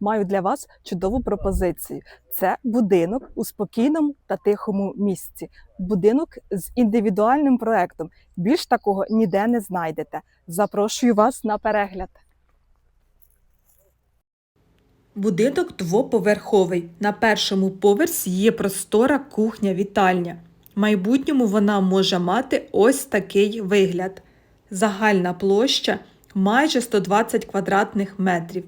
маю для вас чудову пропозицію. Це будинок у спокійному та тихому місці. Будинок з індивідуальним проектом. Більш такого ніде не знайдете. Запрошую вас на перегляд. Будинок двоповерховий. На першому поверсі є простора кухня-вітальня. В майбутньому вона може мати ось такий вигляд. Загальна площа майже 120 квадратних метрів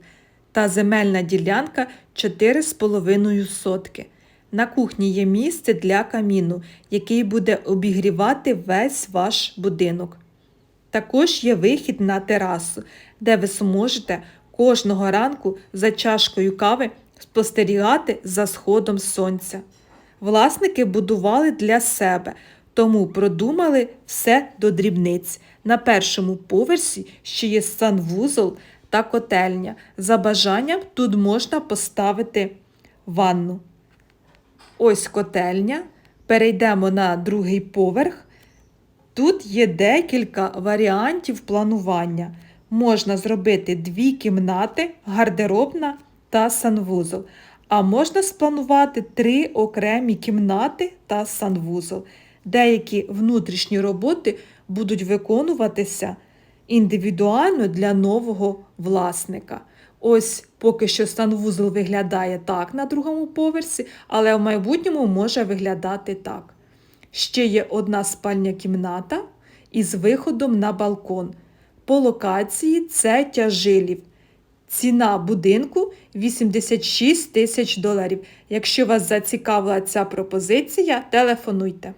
та земельна ділянка 4,5 сотки. На кухні є місце для каміну, який буде обігрівати весь ваш будинок. Також є вихід на терасу, де ви зможете кожного ранку за чашкою кави спостерігати за сходом сонця. Власники будували для себе, тому продумали все до дрібниць. На першому поверсі ще є санвузол та котельня. За бажанням тут можна поставити ванну. Ось котельня. Перейдемо на другий поверх. Тут є декілька варіантів планування. Можна зробити дві кімнати, гардеробна та санвузол. А можна спланувати три окремі кімнати та санвузол. Деякі внутрішні роботи будуть виконуватися індивідуально для нового власника. Ось поки що санвузол виглядає так на другому поверсі, але в майбутньому може виглядати так. Ще є одна спальня кімната із виходом на балкон. По локації це тяжилів. Ціна будинку 86 тисяч доларів. Якщо вас зацікавила ця пропозиція, телефонуйте.